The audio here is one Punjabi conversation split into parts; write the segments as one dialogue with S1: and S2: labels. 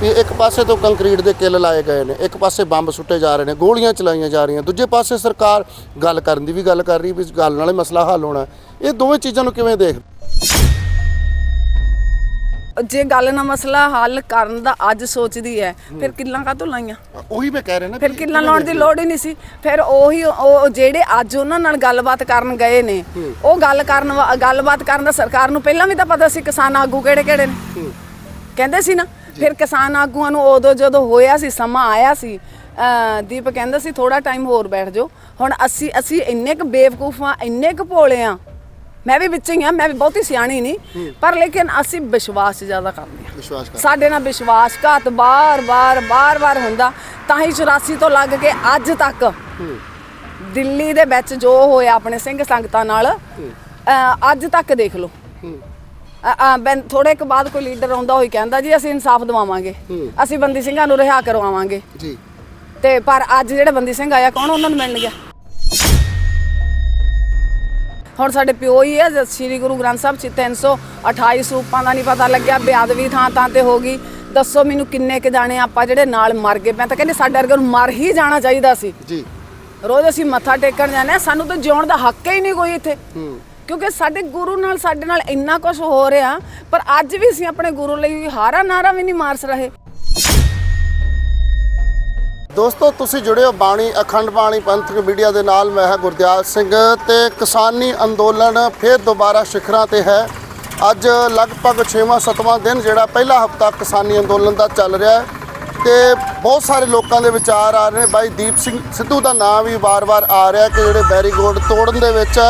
S1: ਵੀ ਇੱਕ ਪਾਸੇ ਤੋਂ ਕੰਕਰੀਟ ਦੇ ਕਿੱਲ ਲਾਏ ਗਏ ਨੇ ਇੱਕ ਪਾਸੇ ਬੰਬ ਸੁੱਟੇ ਜਾ ਰਹੇ ਨੇ ਗੋਲੀਆਂ ਚਲਾਈਆਂ ਜਾ ਰਹੀਆਂ ਦੂਜੇ ਪਾਸੇ ਸਰਕਾਰ ਗੱਲ ਕਰਨ ਦੀ ਵੀ ਗੱਲ ਕਰ ਰਹੀ ਵੀ ਇਸ ਗੱਲ ਨਾਲ ਹੀ ਮਸਲਾ ਹੱਲ ਹੋਣਾ। ਇਹ ਦੋਵੇਂ ਚੀਜ਼ਾਂ ਨੂੰ ਕਿਵੇਂ ਦੇਖ
S2: ਜੇ ਗੱਲ ਨਾ ਮਸਲਾ ਹੱਲ ਕਰਨ ਦਾ ਅੱਜ ਸੋਚਦੀ ਹੈ ਫਿਰ ਕਿੱਲਾਂ ਕਾਹਤੋਂ ਲਾਈਆਂ?
S1: ਉਹੀ ਮੈਂ ਕਹਿ ਰਿਹਾ ਨਾ
S2: ਫਿਰ ਕਿੱਲਾਂ ਲਾਉਣ ਦੀ ਲੋੜ ਹੀ ਨਹੀਂ ਸੀ। ਫਿਰ ਉਹੀ ਉਹ ਜਿਹੜੇ ਅੱਜ ਉਹਨਾਂ ਨਾਲ ਗੱਲਬਾਤ ਕਰਨ ਗਏ ਨੇ ਉਹ ਗੱਲ ਕਰਨ ਗੱਲਬਾਤ ਕਰਨ ਦਾ ਸਰਕਾਰ ਨੂੰ ਪਹਿਲਾਂ ਵੀ ਤਾਂ ਪਤਾ ਸੀ ਕਿਸਾਨ ਆਗੂ ਕਿਹੜੇ ਕਿਹੜੇ ਨੇ। ਕਹਿੰਦੇ ਸੀ ਨਾ ਫਿਰ ਕਿਸਾਨ ਆਗੂਆਂ ਨੂੰ ਉਦੋਂ ਜਦੋਂ ਹੋਇਆ ਸੀ ਸਮਾਂ ਆਇਆ ਸੀ ਦੀਪ ਕਹਿੰਦਾ ਸੀ ਥੋੜਾ ਟਾਈਮ ਹੋਰ ਬੈਠ ਜਾਓ। ਹੁਣ ਅਸੀਂ ਅਸੀਂ ਇੰਨੇ ਕੁ ਬੇਵਕੂਫ ਆ ਇੰਨੇ ਕੁ ਭੋਲੇ ਆ। ਮੈਂ ਵੀ ਵਿੱਚ ਹੀ ਆ ਮੈਂ ਵੀ ਬਹੁਤੀ ਸਿਆਣੀ ਨਹੀਂ। ਪਰ ਲੇਕਿਨ ਅਸੀਂ ਵਿਸ਼ਵਾਸ ਜ਼ਿਆਦਾ ਕਰਦੇ ਆ।
S1: ਵਿਸ਼ਵਾਸ
S2: ਸਾਡੇ ਨਾਲ ਵਿਸ਼ਵਾਸਘਾਤ ਬਾਰ-ਬਾਰ ਬਾਰ-ਬਾਰ ਹੁੰਦਾ। ਤਾਂ ਹੀ 84 ਤੋਂ ਲੱਗ ਕੇ ਅੱਜ ਤੱਕ ਦਿੱਲੀ ਦੇ ਵਿੱਚ ਜੋ ਹੋਇਆ ਆਪਣੇ ਸਿੰਘ ਸੰਗਤਾਂ ਨਾਲ ਅੱਜ ਤੱਕ ਦੇਖ ਲਓ। ਥੋੜੇ ਕੁ ਬਾਅਦ ਕੋਈ ਲੀਡਰ ਆਉਂਦਾ ਹੋਈ ਕਹਿੰਦਾ ਜੀ ਅਸੀਂ ਇਨਸਾਫ ਦਿਵਾਵਾਂਗੇ। ਅਸੀਂ ਬੰਦੀ ਸਿੰਘਾਂ ਨੂੰ ਰਿਹਾ ਕਰਵਾਵਾਂਗੇ।
S1: ਜੀ।
S2: ਤੇ ਪਰ ਅੱਜ ਜਿਹੜੇ ਬੰਦੀ ਸਿੰਘ ਆਇਆ ਕੌਣ ਉਹਨਾਂ ਨੂੰ ਮਿਲਣ ਗਿਆ? ਹੁਣ ਸਾਡੇ ਪਿਓ ਹੀ ਹੈ ਸ੍ਰੀ ਗੁਰੂ ਗ੍ਰੰਥ ਸਾਹਿਬ ਚ 328 ਸਰੂਪਾਂ ਦਾ ਨਹੀਂ ਪਤਾ ਲੱਗਿਆ ਬਿਆਦਵੀ ਥਾਂ ਥਾਂ ਤੇ ਹੋ ਗਈ। ਦੱਸੋ ਮੈਨੂੰ ਕਿੰਨੇ ਕੁ ਜਾਣੇ ਆਪਾਂ ਜਿਹੜੇ ਨਾਲ ਮਰ ਗਏ ਮੈਂ ਤਾਂ ਕਹਿੰਦੀ ਸਾਡੇ ਵਰਗੇ ਨੂੰ ਮਰ ਹੀ ਜਾਣਾ ਚਾਹੀਦਾ ਸੀ।
S1: ਜੀ।
S2: ਰੋਜ਼ ਅਸੀਂ ਮੱਥਾ ਟੇਕਣ ਜਾਂਦੇ ਹਾਂ ਸਾਨੂੰ ਤਾਂ ਜਿਉਣ ਦਾ ਹੱਕ ਹੀ ਨਹੀਂ ਕੋਈ ਇੱਥੇ। ਕਿਉਂਕਿ ਸਾਡੇ ਗੁਰੂ ਨਾਲ, ਸਾਡੇ ਨਾਲ ਇੰਨਾ ਕੁਝ ਹੋ ਰਿਹਾ, ਪਰ ਅੱਜ ਵੀ ਅਸੀਂ ਆਪਣੇ ਗੁਰੂ ਲਈ ਹਾਰਾ ਨਾਰਾ ਵੀ ਨਹੀਂ ਮਾਰ ਰਹੇ।
S1: ਦੋਸਤੋ, ਤੁਸੀਂ ਜੁੜੇ ਹੋ ਬਾਣੀ, ਅਖੰਡ ਬਾਣੀ, ਪੰਥਕ ਮੀਡੀਆ ਦੇ ਨਾਲ, ਮੈਂ ਹਾਂ ਗੁਰਦਿਆਲ ਸਿੰਘ ਤੇ ਕਿਸਾਨੀ ਅੰਦੋਲਨ ਫਿਰ ਦੁਬਾਰਾ ਸਿਖਰਾਂ ਤੇ ਹੈ। ਅੱਜ ਲਗਭਗ 6ਵਾਂ 7ਵਾਂ ਦਿਨ ਜਿਹੜਾ ਪਹਿਲਾ ਹਫਤਾ ਕਿਸਾਨੀ ਅੰਦੋਲਨ ਦਾ ਚੱਲ ਰਿਹਾ ਹੈ ਤੇ ਬਹੁਤ ਸਾਰੇ ਲੋਕਾਂ ਦੇ ਵਿਚਾਰ ਆ ਰਹੇ ਨੇ। ਬਾਈ ਦੀਪ ਸਿੰਘ ਸਿੱਧੂ ਦਾ ਨਾਮ ਵੀ ਵਾਰ-ਵਾਰ ਆ ਰਿਹਾ ਕਿ ਜਿਹੜੇ ਬੈਰੀਗੋਡ ਤੋੜਨ ਦੇ ਵਿੱਚ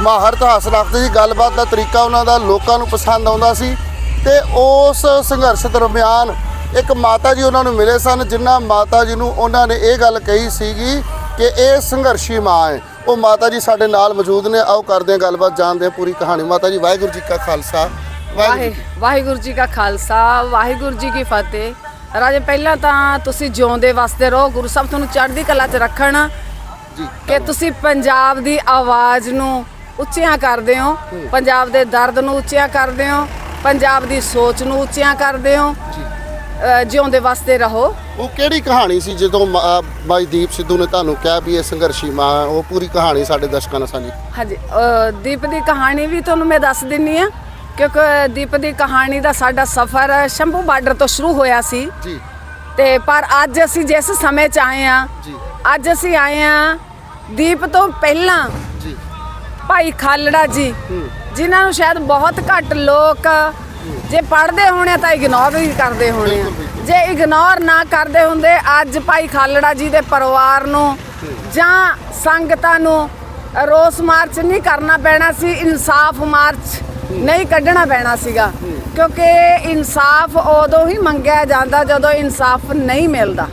S1: ਮਾਹਰਤ ਹਾਸਲ ਰੱਖਦੇ ਸੀ ਗੱਲਬਾਤ ਦਾ ਤਰੀਕਾ ਉਹਨਾਂ ਦਾ ਲੋਕਾਂ ਨੂੰ ਪਸੰਦ ਆਉਂਦਾ ਸੀ। ਤੇ ਉਸ ਸੰਘਰਸ਼ ਦਰਮਿਆਨ ਇੱਕ ਮਾਤਾ ਜੀ ਉਹਨਾਂ ਨੂੰ ਮਿਲੇ ਸਨ ਜਿਨ੍ਹਾਂ ਮਾਤਾ ਜੀ ਨੂੰ ਉਹਨਾਂ ਨੇ ਇਹ ਗੱਲ ਕਹੀ ਸੀਗੀ ਕਿ ਇਹ ਸੰਘਰਸ਼ੀ ਮਾਂ ਹੈ। ਉਹ ਮਾਤਾ ਜੀ ਸਾਡੇ ਨਾਲ ਮੌਜੂਦ ਨੇ ਆਓ ਕਰਦੇ ਹਾਂ ਗੱਲਬਾਤ ਜਾਣਦੇ ਹਾਂ ਪੂਰੀ ਕਹਾਣੀ। ਮਾਤਾ ਜੀ ਵਾਹਿਗੁਰੂ ਜੀ ਕਾ ਖਾਲਸਾ। ਵਾਹਿਗੁਰੂ ਜੀ ਕੀ
S2: ਵਾਹਿ- ਵਾਹਿਗੁਰੂ ਜੀ ਕਾ ਖਾਲਸਾ ਵਾਹਿਗੁਰੂ ਜੀ ਕੀ ਫਤਿਹ। ਰਾਜੇ ਪਹਿਲਾਂ ਤਾਂ ਤੁਸੀਂ ਜਿਉਂਦੇ ਵਾਸਤੇ ਰਹੋ ਗੁਰੂ ਸਾਹਿਬ ਤੁਹਾਨੂੰ ਚੜ੍ਹਦੀ ਕਲਾ 'ਚ ਰੱਖਣ
S1: ਜੀ।
S2: ਕਿ ਤੁਸੀਂ ਪੰਜਾਬ ਦੀ ਆਵਾਜ਼ ਨੂੰ ਉੱਚੀਆਂ ਕਰਦੇ ਹੋ ਪੰਜਾਬ ਦੇ ਦਰਦ ਨੂੰ ਉੱਚੀਆਂ ਕਰਦੇ ਹੋ ਪੰਜਾਬ ਦੀ ਸੋਚ ਨੂੰ ਉੱਚੀਆਂ ਕਰਦੇ ਹੋ ਜਿਉਂਦੇ ਵਾਸਤੇ ਰਹੋ।
S1: ਉਹ ਕਿਹੜੀ ਕਹਾਣੀ ਸੀ ਜਦੋਂ ਬਾਈ ਦੀਪ ਸਿੱਧੂ ਨੇ ਤੁਹਾਨੂੰ ਕਿਹਾ ਵੀ ਇਹ ਸੰਘਰਸ਼ੀ ਮਾਂ ਉਹ ਪੂਰੀ ਕਹਾਣੀ ਸਾਡੇ ਦਰਸ਼ਕਾਂ ਨਾਲ ਸਾਂਝੀ।
S2: ਹਾਂਜੀ ਦੀਪ ਦੀ ਕਹਾਣੀ ਵੀ ਤੁਹਾਨੂੰ ਮੈਂ ਦੱਸ ਦਿੰਨੀ ਆ ਕਿਉਂਕਿ ਦੀਪ ਦੀ ਕਹਾਣੀ ਦਾ ਸਾਡਾ ਸਫ਼ਰ ਸ਼ੰਭੂ ਬਾਰਡਰ ਤੋਂ ਸ਼ੁਰੂ ਹੋਇਆ ਸੀ।
S1: ਜੀ।
S2: ਤੇ ਪਰ ਅੱਜ ਅਸੀਂ ਜਿਸ ਸਮੇਂ 'ਚ ਆਏ ਆ
S1: ਜੀ।
S2: ਅੱਜ ਅਸੀਂ ਆਏ ਆ ਦੀਪ ਤੋਂ ਪਹਿਲਾਂ ਭਾਈ ਖਾਲੜਾ ਜੀ ਜਿਨ੍ਹਾਂ ਨੂੰ ਸ਼ਾਇਦ ਬਹੁਤ ਘੱਟ ਲੋਕ ਜੇ ਪੜ੍ਹਦੇ ਹੋਣੇ ਤਾਂ ਇਗਨੋਰ ਵੀ ਕਰਦੇ ਹੋਣੇ ਆ। ਜੇ ਇਗਨੋਰ ਨਾ ਕਰਦੇ ਹੁੰਦੇ ਅੱਜ ਭਾਈ ਖਾਲੜਾ ਜੀ ਦੇ ਪਰਿਵਾਰ ਨੂੰ ਜਾਂ ਸੰਗਤਾਂ ਨੂੰ ਰੋਸ ਮਾਰਚ ਨਹੀਂ ਕਰਨਾ ਪੈਣਾ ਸੀ ਇਨਸਾਫ ਮਾਰਚ ਨਹੀਂ ਕੱਢਣਾ ਪੈਣਾ ਸੀਗਾ। ਕਿਉਂਕਿ ਇਨਸਾਫ ਉਦੋਂ ਹੀ ਮੰਗਿਆ ਜਾਂਦਾ ਜਦੋਂ ਇਨਸਾਫ ਨਹੀਂ ਮਿਲਦਾ।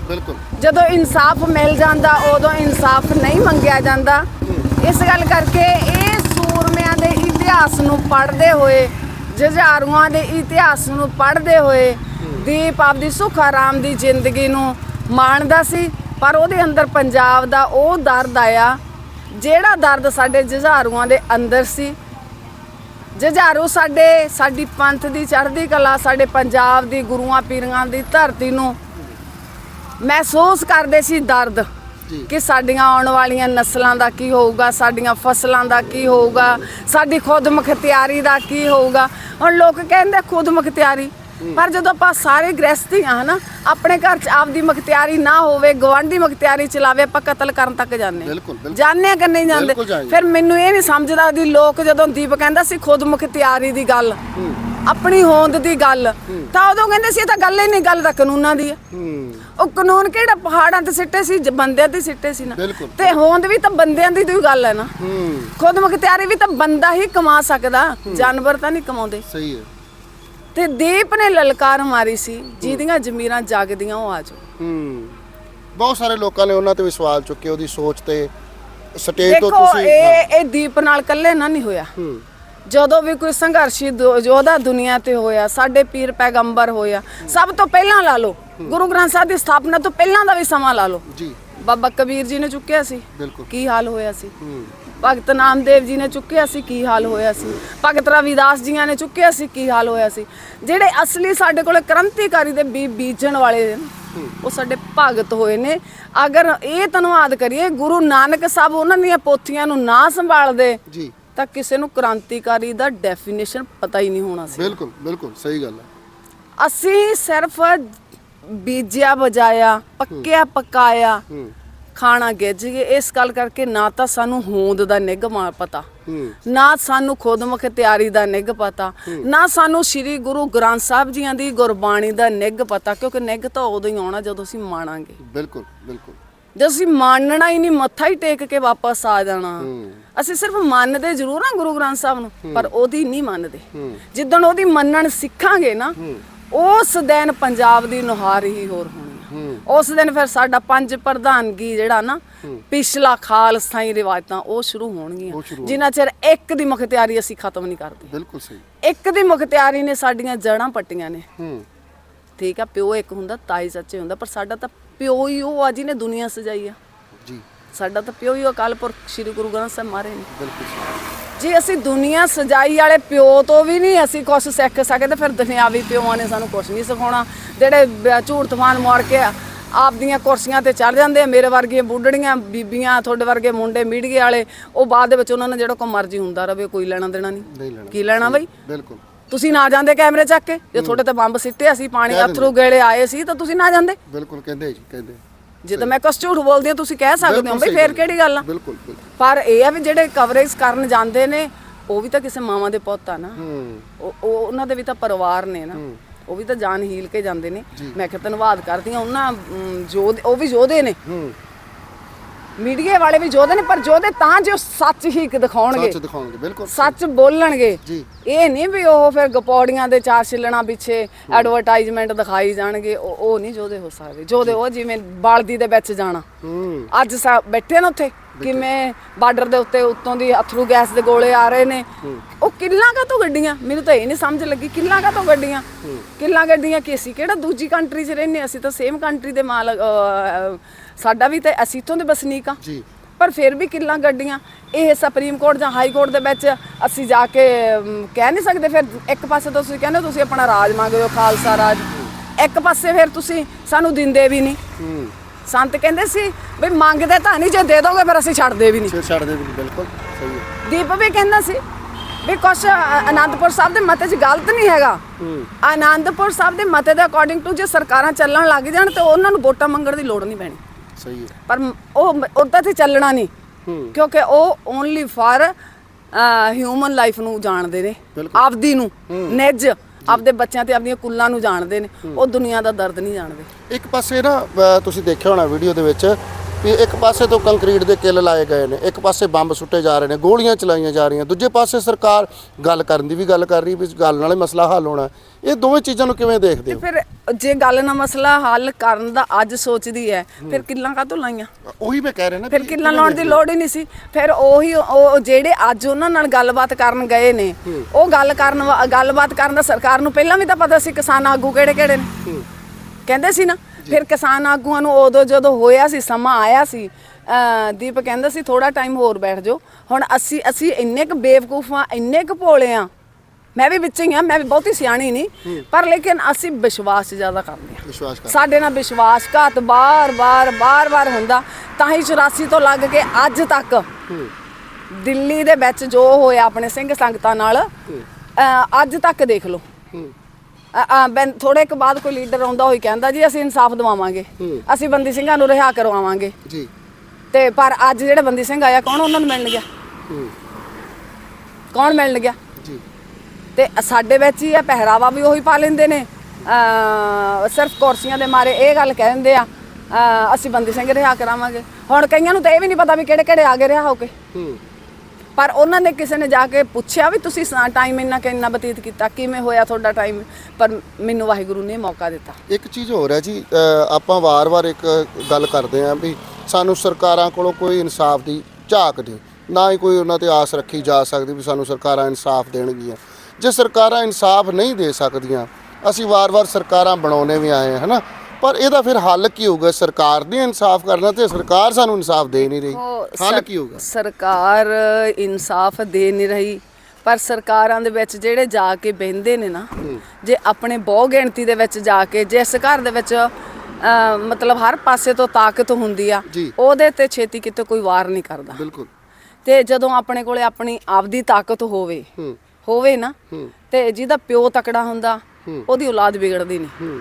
S2: ਜਦੋਂ ਇਨਸਾਫ ਮਿਲ ਜਾਂਦਾ ਉਦੋਂ ਇਨਸਾਫ ਨਹੀਂ ਮੰਗਿਆ ਜਾਂਦਾ। ਇਸ ਗੱਲ ਕਰਕੇ ਇਹ ਇਤਿਹਾਸ ਨੂੰ ਪੜ੍ਹਦੇ ਹੋਏ, ਜੁਝਾਰੂਆਂ ਦੇ ਇਤਿਹਾਸ ਨੂੰ ਪੜ੍ਹਦੇ ਹੋਏ ਦੀਪ ਆਪਦੀ ਸੁੱਖ ਆਰਾਮ ਦੀ ਜ਼ਿੰਦਗੀ ਨੂੰ ਮਾਣਦਾ ਸੀ, ਪਰ ਉਹਦੇ ਅੰਦਰ ਪੰਜਾਬ ਦਾ ਉਹ ਦਰਦ ਆਇਆ, ਜਿਹੜਾ ਦਰਦ ਸਾਡੇ ਜੁਝਾਰੂਆਂ ਦੇ ਅੰਦਰ ਸੀ। ਜੁਝਾਰੂ ਸਾਡੇ, ਸਾਡੀ ਪੰਥ ਦੀ ਚੜ੍ਹਦੀ ਕਲਾ, ਸਾਡੇ ਪੰਜਾਬ ਦੀ ਗੁਰੂਆਂ ਪੀਰਾਂ ਦੀ ਧਰਤੀ ਨੂੰ ਮਹਿਸੂਸ ਕਰਦੇ ਸੀ ਦਰਦ। ਕਿ ਸਾਡੀਆਂ ਆਉਣ ਵਾਲੀਆਂ ਨਸਲਾਂ ਦਾ ਕੀ ਹੋਊਗਾ ਸਾਡੀਆਂ ਫਸਲਾਂ ਦਾ ਕੀ ਹੋਊਗਾ ਸਾਡੀ ਖੁਦ ਮੁਖਤਿਆਰੀ ਦਾ ਕੀ ਹੋਊਗਾ। ਹੁਣ ਲੋਕ ਕਹਿੰਦੇ ਖੁਦ ਮੁਖਤਿਆਰੀ ਪਰ ਜਦੋਂ ਆਪਾਂ ਸਾਰੇ ਗ੍ਰਸਤੀ ਆ ਹਨਾ ਆਪਣੇ ਘਰ 'ਚ ਆਪਦੀ ਮੁਖਤਿਆਰੀ ਨਾ ਹੋਵੇ ਗਵਾਂਢੀ ਮੁਖਤਿਆਰੀ ਚਲਾਵੇ ਆਪਾਂ ਕਤਲ ਕਰਨ ਤੱਕ ਜਾਂਦੇ। ਜਾਣਦੇ ਕਿ ਨਹੀਂ ਜਾਂਦੇ। ਫਿਰ ਮੈਨੂੰ ਇਹ ਨਹੀਂ ਸਮਝਦਾ ਦੀ ਲੋਕ ਜਦੋਂ ਦੀਪ ਕਹਿੰਦਾ ਸੀ ਖੁਦ ਮੁਖਤਿਆਰੀ ਦੀ ਗੱਲ। ਆਪਣੀ ਹੋਂਦ ਦੀ ਗੱਲ। ਤਾਂ ਉਦੋਂ ਕਹਿੰਦੇ ਸੀ ਇਹ ਤਾਂ ਗੱਲ ਹੀ ਨਹੀਂ ਗੱਲ ਤਾਂ ਕਾਨੂੰਨਾਂ ਦੀ ਹੈ। ਉਹ ਕਾਨੂੰਨ ਕਿਹੜਾ ਪਹਾੜਾਂ ਤੇ ਸਿੱਟੇ ਸੀ ਬੰਦਿਆਂ ਤੇ ਸਿੱਟੇ ਸੀ ਨਾ। ਤੇ ਹੋਂਦ ਵੀ ਤਾਂ ਬੰਦਿਆਂ ਦੀ ਤੋਂ ਗੱਲ ਹੈ ਨਾ। ਖੁਦ ਮੁਖਤਿਆਰੀ ਵੀ ਤਾਂ ਬੰਦਾ ਹੀ ਕਮਾ ਸਕਦਾ ਜਾਨਵਰ ਤਾਂ ਨਹੀਂ ਕਮਾਉਂਦੇ।
S1: ਸਹੀ ਹੈ।
S2: ਤੇ ਦੀਪ ਨੇ ਲਲਕਾਰ ਮਾਰੀ ਸੀ ਜਿਹਦੀਆਂ ਜ਼ਮੀਰਾਂ ਜਾਗਦੀਆਂ ਉਹ ਆ ਜਾਓ।
S1: ਹੂੰ। ਬਹੁਤ ਸਾਰੇ ਲੋਕਾਂ ਨੇ ਉਹਨਾਂ ਤੇ ਵੀ ਸਵਾਲ ਚੁੱਕੇ ਉਹਦੀ ਸੋਚ ਤੇ ਸਟੇਜ ਤੋਂ
S2: ਦੇਖੋ
S1: ਤੁਸੀਂ
S2: ਇਹ ਇਹ ਦੀਪ ਨਾਲ ਇਕੱਲੇ ਨਾ ਨਹੀਂ ਹੋਇਆ।
S1: ਹੂੰ।
S2: ਜਦੋਂ ਵੀ ਕੋਈ ਸੰਘਰਸ਼ੀ ਯੋਧਾ ਦੁਨੀਆ ਤੇ ਹੋਇਆ ਸਾਡੇ ਪੀਰ ਪੈਗੰਬਰ ਹੋਇਆ ਸਭ ਤੋਂ ਪਹਿਲਾਂ ਲਾ ਲਓ। ਗੁਰੂ ਗ੍ਰੰਥ ਸਾਹਿਬ ਦੀ ਸਥਾਪਨਾ ਤੋਂ ਪਹਿਲਾਂ ਦਾ ਵੀ ਸਮਾਂ ਲਾ ਲਓ।
S1: ਜੀ।
S2: ਬਾਬਾ ਕਬੀਰ ਜੀ ਨੇ ਚੁੱਕਿਆ ਸੀ।
S1: ਬਿਲਕੁਲ।
S2: ਕੀ ਹਾਲ ਹੋਇਆ ਸੀ? ਭਗਤ ਨਾਮਦੇਵ ਜੀ ਨੇ ਚੁੱਕਿਆ ਸੀ ਕੀ ਹਾਲ ਹੋਇਆ ਸੀ? ਭਗਤ ਰਵਿਦਾਸ ਜੀਆਂ ਨੇ ਚੁੱਕਿਆ ਸੀ ਕੀ ਹਾਲ ਹੋਇਆ ਸੀ? ਜਿਹੜੇ ਅਸਲੀ ਸਾਡੇ ਕੋਲੇ ਕ੍ਰਾਂਤੀਕਾਰੀ ਦੇ ਬੀ ਬੀਜਣ ਵਾਲੇ ਨੇ, ਉਹ ਸਾਡੇ ਭਗਤ ਹੋਏ ਨੇ। ਅਗਰ ਇਹ ਧੰਨਵਾਦ ਕਰੀਏ ਗੁਰੂ ਨਾਨਕ ਸਾਹਿਬ ਉਹਨਾਂ ਦੀਆਂ ਪੋਥੀਆਂ ਨੂੰ ਨਾ ਸੰਭਾਲਦੇ
S1: ਜੀ।
S2: ਤਾਂ ਕਿਸੇ ਨੂੰ ਕ੍ਰਾਂਤੀਕਾਰੀ ਦਾ ਡੈਫੀਨੇਸ਼ਨ ਪਤਾ ਹੀ ਨਹੀਂ ਹੋਣਾ ਸੀ।
S1: ਬਿਲਕੁਲ ਬਿਲਕੁਲ ਸਹੀ ਗੱਲ ਹੈ।
S2: ਅਸੀਂ ਸਿਰਫ ਬੀਜਿਆ ਬਜਾਇਆ ਪੱਕਿਆ ਪਕਾਇਆ ਖਾਣਾ ਗਿੱਜ ਗਏ ਇਸ ਗੱਲ ਕਰਕੇ ਨਾ ਤਾਂ ਸਾਨੂੰ ਹੋਂਦ ਦਾ ਨਿਗਮਾ ਪਤਾ ਨਾ ਸਾਨੂੰ ਖੁਦ ਮੁਖਤਿਆਰੀ ਦਾ ਨਿੱਘ ਪਤਾ ਨਾ ਸਾਨੂੰ ਸ੍ਰੀ ਗੁਰੂ ਗ੍ਰੰਥ ਸਾਹਿਬ ਜੀਆਂ ਦੀ ਗੁਰਬਾਣੀ ਦਾ ਨਿੱਘ ਪਤਾ ਕਿਉਂਕਿ ਨਿੱਘ ਤਾਂ ਉਦੋਂ ਹੀ ਆਉਣਾ ਜਦੋਂ ਅਸੀਂ ਮਾਣਾਂਗੇ।
S1: ਬਿਲਕੁਲ ਬਿਲਕੁਲ।
S2: ਜੇ ਅਸੀਂ ਮੰਨਣਾ ਹੀ ਨਹੀਂ ਮੱਥਾ ਹੀ ਟੇਕ ਕੇ ਵਾਪਸ ਆ ਜਾਣਾ। ਅਸੀਂ ਸਿਰਫ ਮੰਨਦੇ ਜ਼ਰੂਰ ਆ ਗੁਰੂ ਗ੍ਰੰਥ ਸਾਹਿਬ ਨੂੰ ਪਰ ਉਹਦੀ ਨਹੀਂ ਮੰਨਦੇ। ਜਿੱਦਣ ਉਹਦੀ ਮੰਨਣ ਸਿੱਖਾਂਗੇ ਨਾ ਉਸ ਦਿਨ ਪੰਜਾਬ ਦੀ ਨੁਹਾਰ ਹੀ ਹੋਰ ਹੋਣੀ ਉਸ ਦਿਨ ਫਿਰ ਸਾਡਾ ਪੰਜ ਪ੍ਰਧਾਨਗੀ ਜਿਹੜਾ ਨਾ ਪਿਛਲਾ ਖਾਲਸਾਈ ਰਿਵਾਇਤਾਂ ਉਹ ਸ਼ੁਰੂ ਹੋਣਗੀਆਂ। ਜਿੰਨਾ ਚਿਰ ਇੱਕ ਦੀ ਮੁਖਤਿਆਰੀ ਅਸੀਂ ਖਤਮ ਨਹੀਂ ਕਰਦੇ।
S1: ਬਿਲਕੁਲ ਸਹੀ।
S2: ਇੱਕ ਦੀ ਮੁਖਤਿਆਰੀ ਨੇ ਸਾਡੀਆਂ ਜੜਾਂ ਪੱਟੀਆਂ ਨੇ। ਠੀਕ ਆ ਪਿਓ ਇੱਕ ਹੁੰਦਾ ਤਾਈ ਸੱਚੇ ਹੁੰਦਾ ਪਰ ਸਾਡਾ ਤਾਂ ਪਿਓ ਹੀ ਉਹ ਆ ਜਿਹਨੇ ਦੁਨੀਆ ਸਜਾਈ ਆ।
S1: ਜੀ।
S2: ਸਾਡਾ ਤਾਂ ਪਿਓ ਹੀ ਅਕਾਲ ਪੁਰਖ ਸ੍ਰੀ ਗੁਰੂ ਗ੍ਰੰਥ ਸਾਹਿਬ ਮਾਰੇ ਨੇ।
S1: ਬਿਲਕੁਲ
S2: ਜੇ ਅਸੀਂ ਦੁਨੀਆ ਸਜਾਈ ਵਾਲੇ ਪਿਓ ਤੋਂ ਵੀ ਨਹੀਂ ਅਸੀਂ ਕੁਝ ਸਿੱਖ ਸਕਦੇ ਫਿਰ ਦੁਨਿਆਵੀ ਪਿਓਾਂ ਨੇ ਸਾਨੂੰ ਕੁਝ ਨਹੀਂ ਸਿਖਾਉਣਾ। ਜਿਹੜੇ ਝੂਠ ਤੂਫਾਨ ਮਾਰ ਕੇ ਆਪਦੀਆਂ ਕੁਰਸੀਆਂ ਤੇ ਚੜ ਜਾਂਦੇ ਆ ਮੇਰੇ ਵਰਗੀਆਂ ਬੁੱਢੜੀਆਂ ਬੀਬੀਆਂ ਤੁਹਾਡੇ ਵਰਗੇ ਮੁੰਡੇ ਮੀਡੀਏ ਵਾਲੇ ਉਹ ਬਾਅਦ ਦੇ ਵਿੱਚ ਉਹਨਾਂ ਨੇ ਜਿਹੜਾ ਕੋ ਮਰਜ਼ੀ ਹੁੰਦਾ ਰਵੇ ਕੋਈ ਲੈਣਾ ਦੇਣਾ ਨਹੀਂ।
S1: ਨਹੀਂ ਲੈਣਾ।
S2: ਕੀ ਲੈਣਾ ਬਈ?
S1: ਬਿਲਕੁਲ।
S2: ਤੁਸੀਂ ਨਾ ਜਾਂਦੇ ਕੈਮਰੇ ਚੱਕ ਕੇ? ਜੇ ਤੁਹਾਡੇ ਤੇ ਬੰਬ ਸਿੱਟਿਆ ਸੀ ਪਾਣੀ ਅਥਰੂ ਗੇਲੇ ਆਏ ਸੀ ਤਾਂ ਤੁਸੀਂ ਨਾ ਜਾਂਦੇ?
S1: ਬਿਲਕੁਲ ਕਹਿੰਦੇ ਜੀ ਕਹਿੰਦੇ।
S2: ਜੇ ਤਾਂ ਮੈਂ ਕੁਛ ਝੂਠ ਬੋਲਦੀ ਹਾਂ ਤੁਸੀਂ ਕਹਿ ਸਕਦੇ ਹੋ ਬਈ ਫੇਰ। ਕਿਹੜੀ ਗੱਲ ਆ?
S1: ਬਿਲਕੁਲ
S2: ਪਰ ਇਹ ਆ ਵੀ ਜਿਹੜੇ ਕਵਰੇਜ ਕਰਨ ਜਾਂਦੇ ਨੇ ਉਹ ਵੀ ਤਾਂ ਕਿਸੇ ਮਾਵਾਂ ਦੇ ਪੁੱਤ ਆ ਨਾ। ਉਹ ਉਹ- ਉਹਨਾਂ ਦੇ ਵੀ ਤਾਂ ਪਰਿਵਾਰ ਨੇ ਨਾ। ਉਹ ਵੀ ਤਾਂ ਜਾਨ ਹੀਲ ਕੇ ਜਾਂਦੇ ਨੇ। ਮੈਂ ਕਿਹਾ ਧੰਨਵਾਦ ਕਰਦੀ ਹਾਂ ਉਹਨਾਂ ਯੋਧ ਉਹ ਵੀ ਯੋਧੇ ਨੇ।
S1: ਹੂੰ।
S2: ਮੀਡੀਆ ਵਾਲੇ ਵੀ ਯੋਧੇ ਨੇ ਪਰ ਯੋਧੇ ਤਾਂ ਜੋ ਸੱਚ ਹੀ ਦਿਖਾਉਣਗੇ।
S1: ਸੱਚ ਦਿਖਾਉਣਗੇ ਬਿਲਕੁਲ।
S2: ਸੱਚ ਬੋਲਣਗੇ।
S1: ਜੀ।
S2: ਇਹ ਨਹੀਂ ਵੀ ਉਹ ਫਿਰ ਗਪੌੜੀਆਂ ਦੇ ਚਾਰ ਛਿੱਲਣਾ ਪਿੱਛੇ ਐਡਵਰਟਾਈਜ਼ਮੈਂਟ ਦਿਖਾਈ ਜਾਣਗੇ ਉਹ ਉਹ ਨਹੀਂ ਯੋਧੇ ਹੋ ਸਕਦੇ। ਯੋਧੇ ਉਹ ਜਿਵੇਂ ਬਾਲਦੀ ਦੇ ਵਿੱਚ ਜਾਣਾ।
S1: ਹੂੰ।
S2: ਅੱਜ ਸਾ ਬੈਠੇ ਨੇ ਉੱਥੇ ਕਿਵੇਂ ਬਾਰਡਰ ਦੇ ਉੱਤੇ ਉੱਤੋਂ ਦੀ ਅਥਰੂ ਗੈਸ ਦੇ ਗੋਲੇ ਆ ਰਹੇ ਨੇ। ਉਹ ਕਿੱਲਾਂ ਕਾ ਤੋਂ ਗੱਡੀਆਂ? ਮੈਨੂੰ ਤਾਂ ਇਹ ਨਹੀਂ ਸਮਝ ਲੱਗੀ ਕਿੱਲਾਂ ਕਾ ਤੋਂ ਗੱਡੀਆਂ ਕਿੱਲਾਂ ਗੱਡੀਆਂ ਕਿ ਅਸੀਂ ਕਿਹੜਾ ਦੂਜੀ ਕੰਟਰੀ 'ਚ ਰਹਿੰਦੇ ਅਸੀਂ ਤਾਂ ਸੇਮ ਕੰਟਰੀ ਦੇ ਮਾਲ ਸਾਡਾ ਵੀ ਤੇ ਅਸੀਂ ਇੱਥੋਂ ਦੇ ਵਸਨੀਕ ਆ
S1: ਜੀ।
S2: ਪਰ ਫਿਰ ਵੀ ਕਿੱਲਾਂ ਗੱਡੀਆਂ ਇਹ ਸੁਪਰੀਮ ਕੋਰਟ ਜਾਂ ਹਾਈ ਕੋਰਟ ਦੇ ਵਿੱਚ ਅਸੀਂ ਜਾ ਕੇ ਅਮ, ਕਹਿ ਨਹੀਂ ਸਕਦੇ ਫਿਰ ਇੱਕ ਪਾਸੇ ਤਾਂ ਤੁਸੀਂ ਕਹਿੰਦੇ ਹੋ ਤੁਸੀਂ ਆਪਣਾ ਰਾਜ ਮੰਗਦੇ ਹੋ ਖਾਲਸਾ ਰਾਜ। ਇੱਕ ਪਾਸੇ ਫਿਰ ਤੁਸੀਂ ਸਾਨੂੰ ਦਿੰਦੇ ਵੀ ਨਹੀਂ।
S1: ਹੂੰ।
S2: ਸੰਤ ਕਹਿੰਦੇ ਸੀ ਵੀ ਮੰਗਦੇ ਤਾਂ ਨਹੀਂ ਜੇ ਦੇ ਦੋਗੇ ਫਿਰ ਅਸੀਂ ਛੱਡਦੇ ਵੀ ਨਹੀਂ।
S1: ਸਿਰ ਛੱਡ ਦੇ ਬਿਲਕੁਲ ਸਹੀ ਹੈ।
S2: ਦੀਪ ਵੀ ਕਹਿੰਦਾ ਸੀ ਵੀ ਕੁਛ ਅ- ਅਨੰਦਪੁਰ ਸਾਹਿਬ ਦੇ ਮਤੇ 'ਚ ਗਲਤ ਨਹੀਂ ਹੈਗਾ।
S1: ਹੂੰ।
S2: ਆਨੰਦਪੁਰ ਸਾਹਿਬ ਦੇ ਮਤੇ ਦੇ ਅਕੋਰਡਿੰਗ ਟੂ ਜੇ ਸਰਕਾਰਾਂ ਚੱਲਣ ਲੱਗ ਜਾਣ ਤੇ ਉਹਨਾਂ ਨੂੰ ਵੋਟਾਂ ਮੰਗਣ ਦੀ ਲੋੜ ਨਹੀਂ ਪੈਣੀ।
S1: ਸਹੀ ਹੈ।
S2: ਪਰ ਉਹ ਉਹਦਾ ਤੇ ਚੱਲਣਾ ਨਹੀਂ। ਕਿਉਂਕਿ ਉਹ ਓਨਲੀ ਫਾਰ ਹਿਊਮਨ ਲਾਈਫ ਨੂੰ ਜਾਣਦੇ ਨੇ। ਆਪਦੀ ਨੂੰ। ਨਿੱਜ। ਆਪਦੇ ਬੱਚਿਆਂ ਤੇ ਆਪਦੀਆਂ ਕੁੱਲਾਂ ਨੂੰ ਜਾਣਦੇ ਨੇ। ਉਹ ਦੁਨੀਆ ਦਾ ਦਰਦ ਨਹੀਂ ਜਾਣਦੇ।
S1: ਇੱਕ ਪਾਸੇ ਨਾ ਤੁਸੀਂ ਦੇਖਿਆ ਹੋਣਾ ਵੀਡੀਓ ਦੇ ਵਿੱਚ ਵੀ ਇੱਕ ਪਾਸੇ ਤੋਂ ਕੰਕਰੀਟ ਦੇ ਕਿੱਲ ਲਾਏ ਗਏ ਨੇ ਇੱਕ ਪਾਸੇ ਬੰਬ ਸੁੱਟੇ ਜਾ ਰਹੇ ਨੇ ਗੋਲੀਆਂ ਚਲਾਈਆਂ ਜਾ ਰਹੀਆਂ ਦੂਜੇ ਪਾਸੇ ਸਰਕਾਰ ਗੱਲ ਕਰਨ ਦੀ ਵੀ ਗੱਲ ਕਰ ਰਹੀ ਵੀ ਇਸ ਗੱਲ ਨਾਲ ਮਸਲਾ ਹੱਲ ਹੋਣਾ। ਇਹ ਦੋਵੇਂ ਚੀਜ਼ਾਂ ਨੂੰ ਕਿਵੇਂ ਦੇਖਦੇ ਹੋ?
S2: ਫਿਰ ਜੇ ਗੱਲ ਨਾਲ ਮਸਲਾ ਹੱਲ ਕਰਨ ਦਾ ਅੱਜ ਸੋਚਦੀ ਹੈ ਫਿਰ ਕਿੱਲਾਂ ਕਾਹਤੋਂ ਲਾਈਆਂ?
S1: ਉਹੀ ਮੈਂ ਕਹਿ ਰਿਹਾ ਨਾ
S2: ਫਿਰ ਕਿੱਲਾਂ ਲਾਉਣ ਦੀ ਲੋੜ ਹੀ ਨਹੀਂ ਸੀ। ਫਿਰ ਉਹੀ ਉਹ ਜਿਹੜੇ ਅੱਜ ਉਹਨਾਂ ਨਾਲ ਗੱਲਬਾਤ ਕਰਨ ਗਏ ਨੇ ਉਹ ਗੱਲ ਕਰਨ ਗੱਲਬਾਤ ਕਰਨ ਦਾ ਸਰਕਾਰ ਨੂੰ ਪਹਿਲਾਂ ਵੀ ਤਾਂ ਪਤਾ ਸੀ ਕਿਸਾਨ ਆਗੂ ਕਿਹੜੇ ਕਿਹੜੇ ਨੇ ਕਹਿੰਦੇ ਸੀ ਨਾ ਫਿਰ ਕਿਸਾਨ ਆਗੂਆਂ ਨੂੰ ਉਦੋਂ ਜਦੋਂ ਹੋਇਆ ਸੀ ਸਮਾਂ ਆਇਆ ਸੀ ਦੀਪ ਕਹਿੰਦਾ ਸੀ ਥੋੜਾ ਟਾਈਮ ਹੋਰ ਬੈਠ ਜਾਓ। ਹੁਣ ਅਸੀਂ ਅਸੀਂ ਇੰਨੇ ਕੁ ਬੇਵਕੂਫ ਆ ਇੰਨੇ ਕੁ ਭੋਲੇ ਆ। ਮੈਂ ਵੀ ਵਿੱਚ ਹੀ ਆ ਮੈਂ ਵੀ ਬਹੁਤੀ ਸਿਆਣੀ ਨਹੀਂ ਪਰ ਲੇਕਿਨ ਅਸੀਂ ਵਿਸ਼ਵਾਸ ਜ਼ਿਆਦਾ ਕਰਦੇ ਆ।
S1: ਵਿਸ਼ਵਾਸ ਕਰ
S2: ਸਾਡੇ ਨਾਲ ਵਿਸ਼ਵਾਸਘਾਤ ਬਾਰ-ਬਾਰ ਬਾਰ-ਬਾਰ ਹੁੰਦਾ। ਤਾਂ ਹੀ 84 ਤੋਂ ਲੱਗ ਕੇ ਅੱਜ ਤੱਕ
S1: ਹੂੰ।
S2: ਦਿੱਲੀ ਦੇ ਵਿੱਚ ਜੋ ਹੋਇਆ ਆਪਣੇ ਸਿੰਘ ਸੰਗਤਾਂ ਨਾਲ ਅੱਜ ਤੱਕ ਦੇਖ ਲਓ।
S1: ਹੂੰ।
S2: ਥੋੜੇ ਇੱਕ ਬਾਅਦ ਕੋਈ ਲੀਡਰ ਆਉਂਦਾ ਹੋਈ ਕਹਿੰਦਾ ਜੀ ਅਸੀਂ ਇਨਸਾਫ ਦਿਵਾਵਾਂਗੇ। ਅਸੀਂ ਬੰਦੀ ਸਿੰਘਾਂ ਨੂੰ ਰਿਹਾ ਕਰਵਾਵਾਂਗੇ।
S1: ਜੀ।
S2: ਤੇ ਪਰ ਅੱਜ ਜਿਹੜੇ ਬੰਦੀ ਸਿੰਘ ਆਇਆ ਕੌਣ ਉਹਨਾਂ ਨੂੰ ਮਿਲਣ ਗਿਆ?
S1: ਹੂੰ।
S2: ਕੌਣ ਮਿਲਣ ਗਿਆ?
S1: ਜੀ।
S2: ਤੇ ਸਾਡੇ ਵਿੱਚ ਹੀ ਆ ਪਹਿਰਾਵਾ ਵੀ ਉਹੀ ਪਾ ਲੈਂਦੇ ਨੇ। ਸਿਰਫ ਕੁਰਸੀਆਂ ਦੇ ਮਾਰੇ ਇਹ ਗੱਲ ਕਹਿ ਦਿੰਦੇ ਆ ਅਸੀਂ ਬੰਦੀ ਸਿੰਘ ਰਿਹਾ ਕਰਾਵਾਂਗੇ। ਹੁਣ ਕਈਆਂ ਨੂੰ ਤਾਂ ਇਹ ਵੀ ਨਹੀਂ ਪਤਾ ਵੀ ਕਿਹੜੇ ਕਿਹੜੇ ਆ ਗਏ ਰਿਹਾ ਹੋ ਕੇ।
S1: ਹੂੰ।
S2: ਪਰ ਉਹਨਾਂ ਨੇ ਕਿਸੇ ਨੇ ਜਾ ਕੇ ਪੁੱਛਿਆ ਵੀ ਤੁਸੀਂ ਟਾਈਮ ਇੰਨਾ ਕਿੰਨਾ ਬਤੀਤ ਕੀਤਾ, ਕਿਵੇਂ ਹੋਇਆ ਤੁਹਾਡਾ ਟਾਈਮ ਪਰ ਮੈਨੂੰ ਵਾਹਿਗੁਰੂ ਨੇ ਮੌਕਾ ਦਿੱਤਾ।
S1: ਇੱਕ ਚੀਜ਼ ਹੋਰ ਹੈ ਜੀ ਆਪਾਂ ਵਾਰ-ਵਾਰ ਇੱਕ ਗੱਲ ਕਰਦੇ ਆਂ ਵੀ ਸਾਨੂੰ ਸਰਕਾਰਾਂ ਕੋਲੋਂ ਕੋਈ ਇਨਸਾਫ ਦੀ ਝਾਕ ਨਹੀਂ, ਨਾ ਹੀ ਕੋਈ ਉਹਨਾਂ ਤੇ ਆਸ ਰੱਖੀ ਜਾ ਸਕਦੀ ਵੀ ਸਾਨੂੰ ਸਰਕਾਰਾਂ ਇਨਸਾਫ ਦੇਣਗੀਆਂ। ਜੇ ਸਰਕਾਰਾਂ ਇਨਸਾਫ ਨਹੀਂ ਦੇ ਸਕਦੀਆਂ, ਅਸੀਂ ਵਾਰ-ਵਾਰ ਸਰਕਾਰਾਂ ਬਣਾਉਣੇ ਵੀ ਆਏ ਹਾਂ, ਹਨਾ? ਪਰ ਇਹਦਾ ਫਿਰ ਹੱਲ ਕੀ ਹੋਊਗਾ? ਸਰਕਾਰ ਨੇ ਇਨਸਾਫ ਕਰਨਾ ਤੇ ਸਰਕਾਰ ਸਾਨੂੰ ਇਨਸਾਫ ਦੇ ਨਹੀਂ ਰਹੀ। ਹੱਲ ਕੀ ਹੋਊਗਾ?
S2: ਸਰਕਾਰ ਇਨਸਾਫ ਦੇ ਨਹੀਂ ਰਹੀ ਪਰ ਸਰਕਾਰਾਂ ਦੇ ਵਿੱਚ ਜਿਹੜੇ ਜਾ ਕੇ ਬਹਿੰਦੇ ਨੇ ਨਾ ਜੇ ਆਪਣੇ ਬਹੁ ਗਿਣਤੀ ਦੇ ਵਿੱਚ ਜਾ ਕੇ ਜਿਸ ਘਰ ਦੇ ਵਿੱਚ ਮਤਲਬ ਹਰ ਪਾਸੇ ਤੋਂ ਤਾਕਤ ਹੁੰਦੀ ਆ। ਉਹਦੇ ਤੇ ਛੇਤੀ ਕਿਤੇ ਕੋਈ ਵਾਰ ਨਹੀਂ ਕਰਦਾ।
S1: ਬਿਲਕੁਲ।
S2: ਤੇ ਜਦੋਂ ਆਪਣੇ ਕੋਲੇ ਆਪਣੀ ਆਪਦੀ ਤਾਕਤ ਹੋਵੇ ਹੋਵੇ ਨਾ। ਤੇ ਜਿਹਦਾ ਪਿਓ ਤਕੜਾ ਹੁੰਦਾ ਉਹਦੀ ਔਲਾਦ ਵਿਗੜਦੀ ਨਹੀਂ।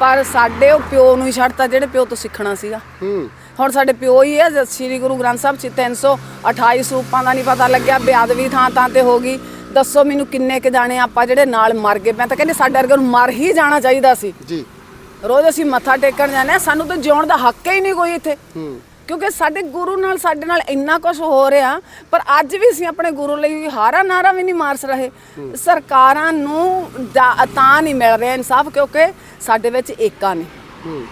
S2: ਪਰ ਸਾਡੇ ਉਹ ਪਿਓ ਨੂੰ ਹੀ ਛੱਡਤਾ ਜਿਹੜੇ ਪਿਓ ਤੋਂ ਸਿੱਖਣਾ ਸੀਗਾ।
S1: ਹੂੰ।
S2: ਹੁਣ ਸਾਡੇ ਪਿਓ ਹੀ ਹੈ ਸ੍ਰੀ ਗੁਰੂ ਗ੍ਰੰਥ ਸਾਹਿਬ ਚ 328 ਸਰੂਪਾਂ ਦਾ ਨਹੀਂ ਪਤਾ ਲੱਗਿਆ ਬਿਆਦਵੀ ਥਾਂ ਥਾਂ ਤੇ ਹੋ ਗਈ। ਦੱਸੋ ਮੈਨੂੰ ਕਿੰਨੇ ਕੁ ਜਾਣੇ ਆਪਾਂ ਜਿਹੜੇ ਨਾਲ ਮਰ ਗਏ? ਮੈਂ ਤਾਂ ਕਹਿੰਦੀ ਸਾਡੇ ਵਰਗੇ ਨੂੰ ਮਰ ਹੀ ਜਾਣਾ ਚਾਹੀਦਾ ਸੀ।
S1: ਜੀ।
S2: ਰੋਜ਼ ਅਸੀਂ ਮੱਥਾ ਟੇਕਣ ਜਾਂਦੇ ਹਾਂ ਸਾਨੂੰ ਤਾਂ ਜਿਉਣ ਦਾ ਹੱਕ ਹੀ ਨਹੀਂ ਕੋਈ ਇੱਥੇ।
S1: ਹੂੰ।
S2: ਕਿਉਂਕਿ ਸਾਡੇ ਗੁਰੂ ਨਾਲ, ਸਾਡੇ ਨਾਲ ਇੰਨਾ ਕੁਝ ਹੋ ਰਿਹਾ, ਪਰ ਅੱਜ ਵੀ ਅਸੀਂ ਆਪਣੇ ਗੁਰੂ ਲਈ ਹਾਰਾ ਨਾਰਾ ਵੀ ਨਹੀਂ ਮਾਰ ਰਹੇ। ਸਰਕਾਰਾਂ ਨੂੰ ਦਾ- ਤਾਂ ਨਹੀਂ ਮਿਲ ਰਿਹਾ ਇਨਸਾਫ, ਕਿਉਂਕਿ ਸਾਡੇ ਵਿੱਚ ਏਕਾ ਨਹੀਂ।
S1: ਹੂੰ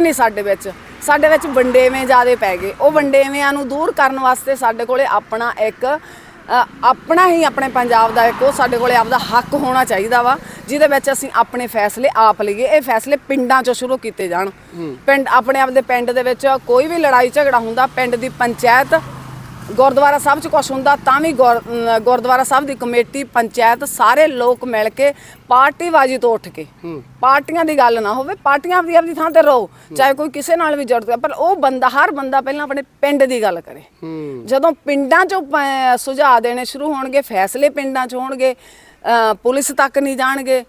S2: ਨਹੀਂ ਸਾਡੇ ਵਿੱਚ ਸਾਡੇ ਵਿੱਚ ਵੰਡੇਵੇਂ ਜ਼ਿਆਦੇ ਪੈ ਗਏ। ਉਹ ਵੰਡੇਵਿਆਂ ਨੂੰ ਦੂਰ ਕਰਨ ਵਾਸਤੇ ਸਾਡੇ ਕੋਲੇ ਆਪਣਾ ਇੱਕ ਆਪਣਾ ਹੀ ਆਪਣੇ ਪੰਜਾਬ ਦਾ ਇੱਕ ਉਹ ਸਾਡੇ ਕੋਲੇ ਆਪਦਾ ਹੱਕ ਹੋਣਾ ਚਾਹੀਦਾ ਵਾ ਜਿਹਦੇ ਵਿੱਚ ਅਸੀਂ ਆਪਣੇ ਫੈਸਲੇ ਆਪ ਲਈਏ। ਇਹ ਫੈਸਲੇ ਪਿੰਡਾਂ 'ਚੋਂ ਸ਼ੁਰੂ ਕੀਤੇ ਜਾਣ। ਪਿੰਡ ਆਪਣੇ ਆਪ ਦੇ ਪਿੰਡ ਦੇ ਵਿੱਚ ਕੋਈ ਵੀ ਲੜਾਈ ਝਗੜਾ ਹੁੰਦਾ ਪਿੰਡ ਦੀ ਪੰਚਾਇਤ ਗੁਰਦੁਆਰਾ ਸਾਹਿਬ 'ਚ ਕੁਛ ਹੁੰਦਾ ਤਾਂ ਵੀ ਗੁਰਦੁਆਰਾ ਸਾਹਿਬ ਦੀ ਕਮੇਟੀ ਪੰਚਾਇਤ ਸਾਰੇ ਲੋਕ ਮਿਲ ਕੇ ਪਾਰਟੀਬਾਜ਼ੀ ਤੋਂ ਉੱਠ ਕੇ ਪਾਰਟੀਆਂ ਦੀ ਗੱਲ ਨਾ ਹੋਵੇ ਪਾਰਟੀਆਂ ਆਪਦੀ ਆਪਦੀ ਥਾਂ ਤੇ ਰਹੋ ਚਾਹੇ ਕੋਈ ਕਿਸੇ ਨਾਲ ਵੀ ਜੁੜ ਪਰ ਉਹ ਬੰਦਾ ਹਰ ਬੰਦਾ ਪਹਿਲਾਂ ਆਪਣੇ ਪਿੰਡ ਦੀ ਗੱਲ ਕਰੇ। ਜਦੋਂ ਪਿੰਡਾਂ 'ਚੋਂ ਸੁਝਾਅ ਦੇਣੇ ਸ਼ੁਰੂ ਹੋਣਗੇ ਫੈਸਲੇ ਪਿੰਡਾਂ 'ਚ ਹੋਣਗੇ ਪੁਲਿਸ ਤੱਕ ਨਹੀਂ ਜਾਣਗੇ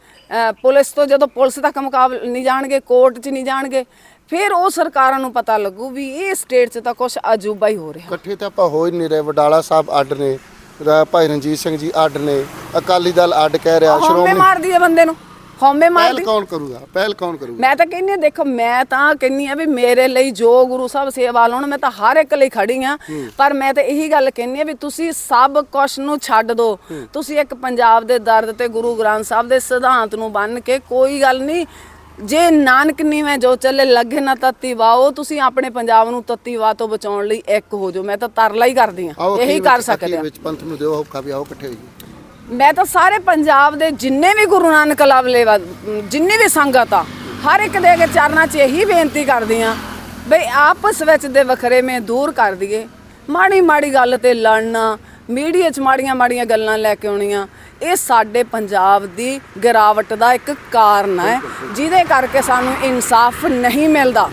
S2: ਪੁਲਿਸ ਤੋਂ ਜਦੋਂ ਪੁਲਿਸ ਤੱਕ ਮੁਕਾਬਲ ਨਹੀਂ ਜਾਣਗੇ ਕੋਰਟ 'ਚ ਨਹੀਂ ਜਾਣਗੇ ਫਿਰ ਉਹ ਸਰਕਾਰਾਂ ਨੂੰ ਪਤਾ ਲੱਗੂ ਵੀ ਇਹ ਸਟੇਟ 'ਚ ਤਾਂ ਕੁਝ ਅਜੂਬਾ ਹੀ ਹੋ ਰਿਹਾ।
S1: ਇਕੱਠੇ ਤਾਂ ਆਪਾਂ ਹੋ ਹੀ ਨਹੀਂ ਰਹੇ। ਵਡਾਲਾ ਸਾਹਿਬ ਅੱਡ ਨੇ ਰਾ- ਭਾਈ ਰਣਜੀਤ ਸਿੰਘ ਜੀ ਅੱਡ ਨੇ ਅਕਾਲੀ ਦਲ ਅੱਡ ਕਹਿ ਰਿਹਾ
S2: ਹਉਮੈ
S1: ਸ਼੍ਰੋਮਣੀ
S2: ਮਾਰਦੀ ਹੈ ਬੰਦੇ ਨੂੰ ਹਉਮੈ
S1: ਪਹਿਲ
S2: ਮਾਰਦੀ।
S1: ਕੌਣ ਕਰੂਗਾ? ਪਹਿਲ ਕੌਣ ਕਰੂਗਾ?
S2: ਮੈਂ ਤਾਂ ਕਹਿੰਨੀ ਆ ਦੇਖੋ ਮੈਂ ਤਾਂ ਕਹਿੰਨੀ ਆ ਵੀ ਮੇਰੇ ਲਈ ਜੋ ਗੁਰੂ ਸਾਹਿਬ ਸੇਵਾ ਲਾਉਣ ਮੈਂ ਤਾਂ ਹਰ ਇੱਕ ਲਈ ਖੜੀ ਆ। ਪਰ ਮੈਂ ਤਾਂ ਇਹੀ ਗੱਲ ਕਹਿੰਨੀ ਆ ਵੀ ਤੁਸੀਂ ਸਭ ਕੁਛ ਨੂੰ ਛੱਡ ਦਿਓ ਤੁਸੀਂ ਇੱਕ ਪੰਜਾਬ ਦੇ ਦਰਦ ਤੇ ਗੁਰੂ ਗ੍ਰੰਥ ਸਾਹਿਬ ਦੇ ਸਿਧਾਂਤ ਨੂੰ ਬੰਨ ਕੇ ਕੋਈ ਗੱਲ ਨਹੀਂ ਜੇ ਨਾਨਕ ਨੀਵੇਂ ਜੋ ਚੱਲੇ ਲੱਗੇ ਨਾ ਤਤੀ ਵਾਓ ਤੁਸੀਂ ਆਪਣੇ ਪੰਜਾਬ ਨੂੰ ਤਤੀ ਵਾ ਤੋਂ ਬਚਾਉਣ ਲਈ ਇੱਕ ਹੋ ਜਾਓ। ਮੈਂ ਤਾਂ ਤਰਲਾ ਹੀ ਕਰਦੀ ਆ
S1: ਆਓ
S2: ਇਹੀ
S1: ਅਖੀਰ
S2: ਕਰ
S1: ਵਿੱਚ-
S2: ਸਕਦੇ
S1: ਅਖੀਰ
S2: ਆ
S1: ਵਿੱਚ ਪੰਥ ਨੂੰ ਦਿਓ ਹੌਕਾ ਵੀ ਆਓ ਇਕੱਠੇ ਹੋਈਏ।
S2: ਮੈਂ ਤਾਂ ਸਾਰੇ ਪੰਜਾਬ ਦੇ ਜਿੰਨੇ ਵੀ ਗੁਰੂ ਨਾਨਕ ਲਵਲੇ ਵਾ- ਜਿੰਨੀ ਵੀ ਸੰਗਤ ਆ ਹਰ ਇੱਕ ਦੇ ਅੱਗੇ ਚਰਨਾਂ 'ਚ ਇਹੀ ਬੇਨਤੀ ਕਰਦੀ ਆ ਬਈ ਆਪਸ ਵਿੱਚ ਦੇ ਵਖਰੇਵੇਂ ਦੂਰ ਕਰ ਦਈਏ। ਮਾੜੀ ਮਾੜੀ ਗੱਲ ਤੇ ਲੜਨਾ ਮੀਡੀਆ 'ਚ ਮਾੜੀਆਂ ਮਾੜੀਆਂ ਗੱਲਾਂ ਲੈ ਕੇ ਆਉਣੀਆਂ ਇਹ ਸਾਡੇ ਪੰਜਾਬ ਦੀ ਗਿਰਾਵਟ ਦਾ ਇੱਕ ਕਾਰਨ ਹੈ ਜਿਹਦੇ ਕਰਕੇ ਸਾਨੂੰ ਇਨਸਾਫ ਨਹੀਂ ਮਿਲਦਾ।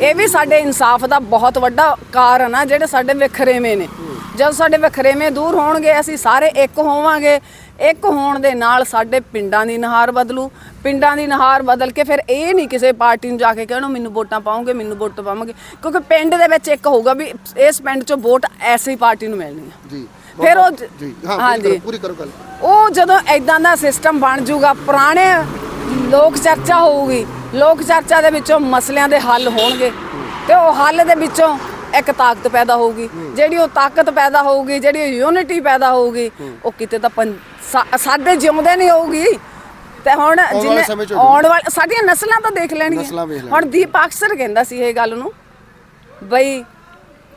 S2: ਇਹ ਵੀ ਸਾਡੇ ਇਨਸਾਫ ਦਾ ਬਹੁਤ ਵੱਡਾ ਕਾਰਨ ਆ ਜਿਹੜੇ ਸਾਡੇ ਵਖਰੇਵੇਂ ਨੇ। ਜਦ ਸਾਡੇ ਵਖਰੇਵੇਂ ਦੂਰ ਹੋਣਗੇ ਅਸੀਂ ਸਾਰੇ ਇੱਕ ਹੋਵਾਂਗੇ। ਇੱਕ ਹੋਣ ਦੇ ਨਾਲ ਸਾਡੇ ਪਿੰਡਾਂ ਦੀ ਨਹਾਰ ਬਦਲੂ। ਪਿੰਡਾਂ ਦੀ ਨਹਾਰ ਬਦਲ ਕੇ ਫਿਰ ਇਹ ਨਹੀਂ ਕਿਸੇ ਪਾਰਟੀ ਨੂੰ ਜਾ ਕੇ ਕਹਿਣਾ ਮੈਨੂੰ ਵੋਟਾਂ ਪਾਉਂਗੇ ਮੈਨੂੰ ਵੋਟ ਪਾਵਾਂਗੇ ਕਿਉਂਕਿ ਪਿੰਡ ਦੇ ਵਿੱਚ ਇੱਕ ਹੋਊਗਾ ਵੀ ਇਸ ਪਿੰਡ 'ਚੋਂ ਵੋਟ ਐਸੀ ਪਾਰਟੀ ਨੂੰ ਮਿਲਣੀ ਆ
S1: ਜੀ।
S2: ਫਿਰ ਉਹ
S1: ਜੀ ਹਾਂ ਪੂਰੀ
S2: ਹਾਂਜੀ।
S1: ਪੂਰੀ ਕਰੋ ਗੱਲ।
S2: ਉਹ ਜਦੋਂ ਐਦਾਂ ਦਾ ਸਿਸਟਮ ਬਣ ਜਾਊਗਾ ਪੁਰਾਣੇ ਲੋਕ ਚਰਚਾ ਹੋਊਗੀ ਲੋਕ ਚਰਚਾ ਦੇ ਵਿੱਚੋਂ ਮਸਲਿਆਂ ਦੇ ਹੱਲ ਹੋਣਗੇ ਤੇ ਉਹ ਹੱਲ ਦੇ ਵਿੱਚੋਂ ਇੱਕ ਤਾਕਤ ਪੈਦਾ ਹੋਊਗੀ। ਜਿਹੜੀ ਉਹ ਤਾਕਤ ਪੈਦਾ ਹੋਊਗੀ ਜਿਹੜੀ ਯੂਨਿਟੀ ਪੈਦਾ ਹੋਊਗੀ ਉਹ ਕਿਤੇ ਤਾਂ ਸਾਡੇ ਜਿਉਂਦੇ ਨਹੀਂ ਹੋਊਗੀ। ਤੇ ਹੁਣ
S1: ਹੋ
S2: ਆਉਣ ਵਾਲੇ ਸਾਡੀਆਂ ਨਸਲਾਂ ਤਾਂ ਦੇਖ ਲੈਣਗੀਆਂ। ਹੁਣ ਦੀਪ ਅਕਸਰ ਕਹਿੰਦਾ ਸੀ ਇਹ ਗੱਲ ਨੂੰ ਬਈ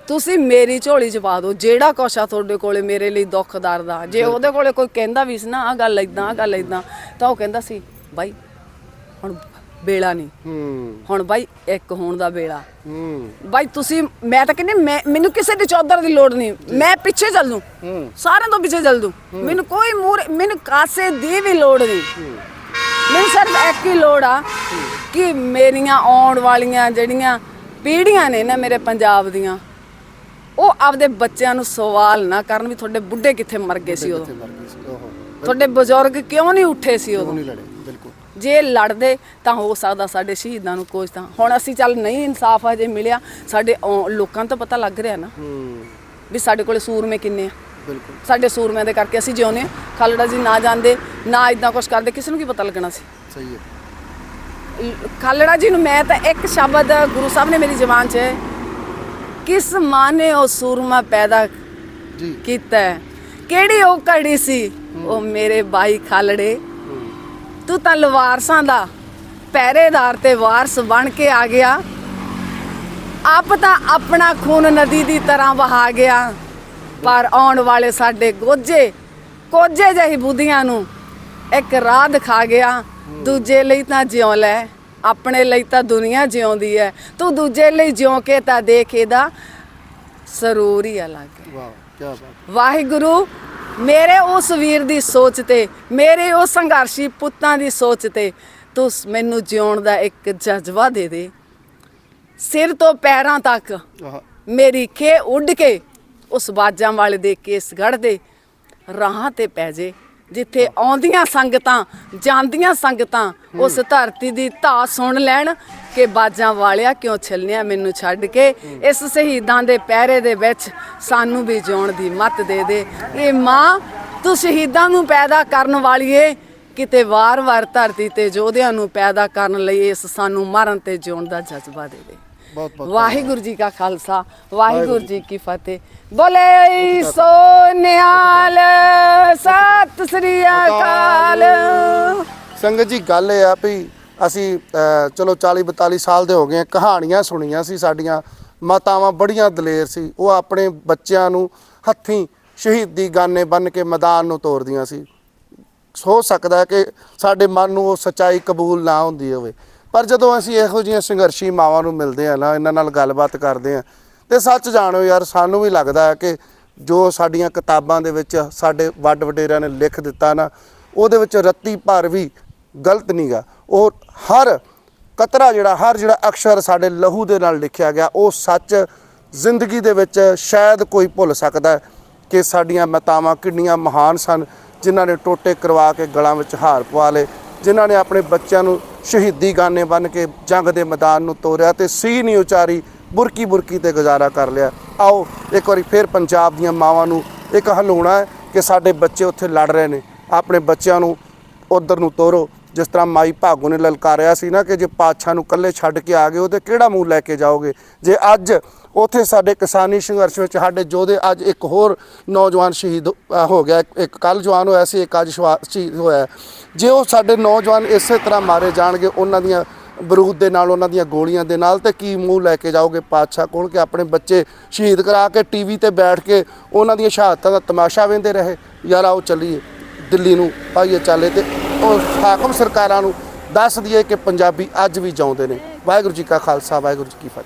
S2: ਤੁਸੀਂ ਮੇਰੀ ਝੋਲੀ ਚ ਪਾ ਦਿਓ ਜਿਹੜਾ ਕੁਛ ਆ ਤੁਹਾਡੇ ਕੋਲੇ ਮੇਰੇ ਲਈ ਦੁੱਖ ਦਰਦ ਆ। ਜੇ ਉਹਦੇ ਕੋਲੇ ਕੋਈ ਕਹਿੰਦਾ ਵੀ ਸੀ ਨਾ ਆ ਗੱਲ ਇਦਾਂ ਆ ਗੱਲ ਇਦਾਂ ਤਾਂ ਉਹ ਕਹਿੰਦਾ ਸੀ ਬਾਈ ਹੁਣ ਵੇਲਾ ਨਹੀਂ।
S1: ਹੂੰ।
S2: ਹੁਣ ਬਾਈ ਇੱਕ ਹੋਣ ਦਾ ਵੇਲਾ
S1: ਹੂੰ।
S2: ਬਾਈ ਤੁਸੀਂ ਮੈਂ ਤਾਂ ਕਹਿੰਦੀ ਮੈਂ ਮੈਨੂੰ ਕਿਸੇ ਦੀ ਚੌਧਰ ਦੀ ਲੋੜ ਨਹੀਂ। ਮੈਂ ਪਿੱਛੇ ਚੱਲ ਦੂੰ।
S1: ਹੂੰ।
S2: ਸਾਰਿਆਂ ਤੋਂ ਪਿੱਛੇ ਚੱਲ ਦੂੰ। ਮੈਨੂੰ ਕੋਈ ਮੂਰ ਮੈਨੂੰ ਕਾਸੇ ਦੀ ਵੀ ਲੋੜ ਨਹੀਂ। ਮੈਨੂੰ ਸਿਰਫ ਇੱਕ ਹੀ ਲੋੜ ਆ ਕਿ ਮੇਰੀਆਂ ਆਉਣ ਵਾਲੀਆਂ ਜਿਹੜੀਆਂ ਪੀੜ੍ਹੀਆਂ ਨੇ ਨਾ ਮੇਰੇ ਪੰਜਾਬ ਦੀਆਂ ਉਹ ਆਪਦੇ ਬੱਚਿਆਂ ਨੂੰ ਸਵਾਲ ਨਾ ਕਰਨ ਵੀ ਤੁਹਾਡੇ ਬੁੱਢੇ ਕਿੱਥੇ ਮਰ ਗਏ ਸੀ ਉਦੋਂ।
S1: ਕਿੱਥੇ ਮਰ ਗਈ ਸੀ ਓਹੋ।
S2: ਤੁਹਾਡੇ ਬਜ਼ੁਰਗ ਕਿਉਂ ਨਹੀਂ ਉੱਠੇ ਸੀ
S1: ਉਹ
S2: ਉਦੋਂ?
S1: ਨਹੀਂ ਲੜੇ? ਬਿਲਕੁਲ।
S2: ਜੇ ਲੜਦੇ ਤਾਂ ਹੋ ਸਕਦਾ ਸਾਡੇ ਸ਼ਹੀਦਾਂ ਨੂੰ ਕੁਝ ਤਾਂ। ਹੁਣ ਅਸੀਂ ਚੱਲ ਨਹੀਂ ਇਨਸਾਫ ਹਜੇ ਮਿਲਿਆ ਸਾਡੇ ਲੋਕਾਂ ਤਾਂ ਪਤਾ ਲੱਗ ਰਿਹਾ ਨਾ
S1: ਹੂੰ।
S2: ਵੀ ਸਾਡੇ ਕੋਲੇ ਸੂਰਮੇ ਕਿੰਨੇ ਆ।
S1: ਬਿਲਕੁਲ।
S2: ਸਾਡੇ ਸੂਰਮਿਆਂ ਦੇ ਕਰਕੇ ਅਸੀਂ ਜਿਉਂਦੇ ਹਾਂ। ਖਾਲੜਾ ਜੀ ਨਾ ਜਾਂਦੇ ਨਾ ਇਦਾਂ ਕੁਝ ਕਰਦੇ ਕਿਸੇ ਨੂੰ ਕੀ ਪਤਾ ਲੱਗਣਾ ਸੀ?
S1: ਸਹੀ ਹੈ।
S2: ਲ- ਖਾਲੜਾ ਜੀ ਨੂੰ ਮੈਂ ਤਾਂ ਇੱਕ ਸ਼ਬਦ ਗੁਰੂ ਸਾਹਿਬ ਨੇ ਮੇਰੀ ਜ਼ੁਬਾਨ 'ਚ ਕਿਸ ਮਾਂ ਨੇ ਉਹ ਸੂਰਮਾ ਪੈਦਾ
S1: ਜੀ।
S2: ਕੀਤਾ ਹੈ? ਕਿਹੜੀ ਉਹ ਕੜੀ ਸੀ? ਉਹ ਮੇਰੇ ਬਾਈ ਖਾਲੜੇ। ਤੂੰ ਤਾਂ ਲਵਾਰਸਾਂ ਦਾ ਪਹਿਰੇਦਾਰ ਤੇ ਵਾਰਸ ਬਣ ਕੇ ਆ ਗਿਆ। ਆਪ ਤਾਂ ਆਪਣਾ ਖੂਨ ਨਦੀ ਦੀ ਤਰ੍ਹਾਂ ਵਹਾ ਗਿਆ। ਪਰ ਆਉਣ ਵਾਲੇ ਸਾਡੇ ਗੋਜੇ ਕੋਜੇ ਜਿਹੀ ਬੁੱਧੀਆਂ ਨੂੰ ਇੱਕ ਰਾਹ ਦਿਖਾ ਗਿਆ। ਦੂਜੇ ਲਈ ਤਾਂ ਜਿਉ ਲੈ। ਆਪਣੇ ਲਈ ਤਾਂ ਦੁਨੀਆ ਜਿਉਂਦੀ ਹੈ। ਤੂੰ ਦੂਜੇ ਲਈ ਜਿਉਂ ਕੇ ਤਾਂ ਦੇਖ ਇਹਦਾ ਸਰੂਰ ਹੀ ਅਲੱਗ ਹੈ।
S1: ਵਾਹ ਕੀ ਬਾਤ
S2: ਵਾਹਿਗੁਰੂ ਮੇਰੇ ਉਸ ਵੀਰ ਦੀ ਸੋਚ ਤੇ ਮੇਰੇ ਉਸ ਸੰਘਰਸ਼ੀ ਪੁੱਤਾਂ ਦੀ ਸੋਚ ਤੇ ਤੂੰ ਮੈਨੂੰ ਜਿਉਣ ਦਾ ਇੱਕ ਜਜ਼ਬਾ ਦੇ ਦੇ। ਸਿਰ ਤੋਂ ਪੈਰਾਂ ਤੱਕ ਮੇਰੀ ਖੇ ਉੱਡ ਕੇ ਉਸ ਬਾਜਾਂ ਵਾਲੇ ਦੇ ਕੇਸ ਗੜ ਦੇ ਰਾਹਾਂ ਤੇ ਪੈ ਜੇ। ਜਿੱਥੇ ਆਉਂਦੀਆਂ ਸੰਗਤਾਂ ਜਾਂਦੀਆਂ ਸੰਗਤਾਂ ਉਸ ਧਰਤੀ ਦੀ ਧਾ ਸੁਣ ਲੈਣ ਕਿ ਬਾਜਾਂ ਵਾਲਿਆ ਕਿਉਂ ਛਲਨਿਆ ਮੈਨੂੰ ਛੱਡ ਕੇ? ਇਸ ਸ਼ਹੀਦਾਂ ਦੇ ਪਹਿਰੇ ਦੇ ਵਿੱਚ ਸਾਨੂੰ ਵੀ ਜਿਉਣ ਦੀ ਮੱਤ ਦੇ ਦੇ। ਇਹ ਮਾਂ ਤੂੰ ਸ਼ਹੀਦਾਂ ਨੂੰ ਪੈਦਾ ਕਰਨ ਵਾਲੀਏ। ਕਿਤੇ ਵਾਰ-ਵਾਰ ਧਰਤੀ ਤੇ ਯੋਧਿਆਂ ਨੂੰ ਪੈਦਾ ਕਰਨ ਲਈ ਇਸ ਸਾਨੂੰ ਮਰਨ ਤੇ ਜਿਉਣ ਦਾ ਜਜ਼ਬਾ ਦੇ ਦੇ। ਵਾਹਿਗੁਰੂ ਜੀ ਕਾ ਖਾਲਸਾ ਵਾਹਿਗੁਰੂ ਜੀ ਕੀ ਫਤਿਹ। ਬੋਲੇ ਸੋ ਨਿਹਾਲ ਸਤਿ ਸ੍ਰੀ ਅਕਾਲ।
S1: ਸੰਗਤ ਜੀ ਗੱਲ ਇਹ ਆ ਵੀ ਅਸੀਂ ਚਲੋ 40 42 ਸਾਲ ਦੇ ਹੋ ਗਏ ਕਹਾਣੀਆਂ ਸੁਣੀਆਂ ਸੀ ਸਾਡੀਆਂ ਮਾਤਾਵਾਂ ਬੜੀਆਂ ਦਲੇਰ ਸੀ। ਉਹ ਆਪਣੇ ਬੱਚਿਆਂ ਨੂੰ ਹੱਥੀਂ ਸ਼ਹੀਦੀ ਗਾਨੇ ਬੰਨ ਕੇ ਮੈਦਾਨ ਨੂੰ ਤੋਰਦੀਆਂ ਸੀ। ਹੋ ਸਕਦਾ ਕਿ ਸਾਡੇ ਮਨ ਨੂੰ ਉਹ ਸਚਾਈ ਕਬੂਲ ਨਾ ਹੁੰਦੀ ਹੋਵੇ। ਪਰ ਜਦੋਂ ਅਸੀਂ ਇਹੋ ਜਿਹੀਆਂ ਸੰਘਰਸ਼ੀ ਮਾਵਾਂ ਨੂੰ ਮਿਲਦੇ ਆ ਨਾ, ਇਹਨਾਂ ਨਾਲ ਗੱਲਬਾਤ ਕਰਦੇ ਆ, ਤੇ ਸੱਚ ਜਾਣੋ ਯਾਰ, ਸਾਨੂੰ ਵੀ ਲੱਗਦਾ ਹੈ ਕਿ ਜੋ ਸਾਡੀਆਂ ਕਿਤਾਬਾਂ ਦੇ ਵਿੱਚ ਸਾਡੇ ਵੱਡ ਵਡੇਰਿਆਂ ਨੇ ਲਿਖ ਦਿੱਤਾ ਨਾ, ਉਹਦੇ ਵਿੱਚ ਰੱਤੀ ਭਰ ਵੀ ਗਲਤ ਨਹੀਂਗਾ ਉਹ ਹਰ ਕਤਰਾ ਜਿਹੜਾ, ਹਰ ਜਿਹੜਾ ਅਕਸ਼ਰ ਸਾਡੇ ਲਹੂ ਦੇ ਨਾਲ ਲਿਖਿਆ ਗਿਆ, ਉਹ ਸੱਚ ਜ਼ਿੰਦਗੀ ਦੇ ਵਿੱਚ ਸ਼ਾਇਦ ਕੋਈ ਭੁੱਲ ਸਕਦਾ ਕਿ ਸਾਡੀਆਂ ਮਾਤਾਵਾਂ ਕਿੰਨੀਆਂ ਮਹਾਨ ਸਨ, ਜਿਨ੍ਹਾਂ ਨੇ ਟੋਟੇ ਕਰਵਾ ਕੇ ਗਲਾਂ ਵਿੱਚ ਹਾਰ ਪਵਾ ਲਏ। ਜਿਨ੍ਹਾਂ ਨੇ ਆਪਣੇ ਬੱਚਿਆਂ ਨੂੰ ਸ਼ਹੀਦੀ ਗਾਨੇ ਬਨ ਕੇ ਜੰਗ ਦੇ ਮੈਦਾਨ ਨੂੰ ਤੋਰਿਆ ਤੇ ਸੀ ਨਹੀਂ ਉਚਾਰੀ, ਬੁਰਕੀ ਬੁਰਕੀ ਤੇ ਗੁਜ਼ਾਰਾ ਕਰ ਲਿਆ। ਆਓ, ਇੱਕ ਵਾਰੀ ਫਿਰ ਪੰਜਾਬ ਦੀਆਂ ਮਾਵਾਂ ਨੂੰ ਇੱਕ ਹਲੂਣਾ ਕਿ ਸਾਡੇ ਬੱਚੇ ਉੱਥੇ ਲੜ ਰਹੇ ਨੇ। ਆਪਣੇ ਬੱਚਿਆਂ ਨੂੰ ਉਧਰ ਨੂੰ ਤੋਰੋ। ਜਿਸ ਤਰ੍ਹਾਂ ਮਾਈ ਭਾਗੋ ਨੇ ਲਲਕਾਰਿਆ ਸੀ ਨਾ ਕਿ ਜੇ ਪਾਤਸ਼ਾਹ ਨੂੰ ਇਕੱਲੇ ਛੱਡ ਕੇ ਆ ਗਏ, ਉਹਦੇ ਕਿਹੜਾ ਮੂੰਹ ਲੈ ਕੇ ਜਾਓਗੇ? ਜੇ ਅੱਜ ਉੱਥੇ ਸਾਡੇ ਕਿਸਾਨੀ ਸੰਘਰਸ਼ ਵਿੱਚ ਸਾਡੇ ਯੋਧੇ ਅੱਜ ਇੱਕ ਹੋਰ ਨੌਜਵਾਨ ਸ਼ਹੀਦ ਹੋ ਗਿਆ। ਇੱਕ- ਇੱਕ ਕੱਲ ਜਵਾਨ ਹੋਇਆ ਸੀ, ਇੱਕ ਅੱਜ ਸ਼ਹੀਦ ਹੋਇਆ। ਜੇ ਉਹ ਸਾਡੇ ਨੌਜਵਾਨ ਇਸੇ ਤਰ੍ਹਾਂ ਮਾਰੇ ਜਾਣਗੇ ਉਹਨਾਂ ਦੀਆਂ ਬਰੂਦ ਦੇ ਨਾਲ, ਉਹਨਾਂ ਦੀਆਂ ਗੋਲੀਆਂ ਦੇ ਨਾਲ, ਤੇ ਕੀ ਮੂੰਹ ਲੈ ਕੇ ਜਾਓਗੇ ਪਾਤਸ਼ਾਹ ਕੋਲ ਕਿ ਆਪਣੇ ਬੱਚੇ ਸ਼ਹੀਦ ਕਰਾ ਕੇ ਟੀਵੀ ਤੇ ਬੈਠ ਕੇ ਉਹਨਾਂ ਦੀਆਂ ਸ਼ਹਾਦਤਾਂ ਦਾ ਤਮਾਸ਼ਾ ਵੇਂਦੇ ਰਹੇ? ਯਾਰ ਆਓ ਚੱਲੀਏ। ਦਿੱਲੀ ਨੂੰ ਪਾਈਏ ਚਾਲੇ ਤੇ ਉਹ ਹਾਕਮ ਸਰਕਾਰਾਂ ਨੂੰ ਦੱਸ ਦਈਏ ਕਿ ਪੰਜਾਬੀ ਅੱਜ ਵੀ ਜਾਉਂਦੇ ਨੇ। ਵਾਹਿਗੁਰੂ ਜੀ ਕਾ ਖਾਲਸਾ, ਵਾਹਿਗੁਰੂ ਜੀ ਕੀ ਫਤਿਹ।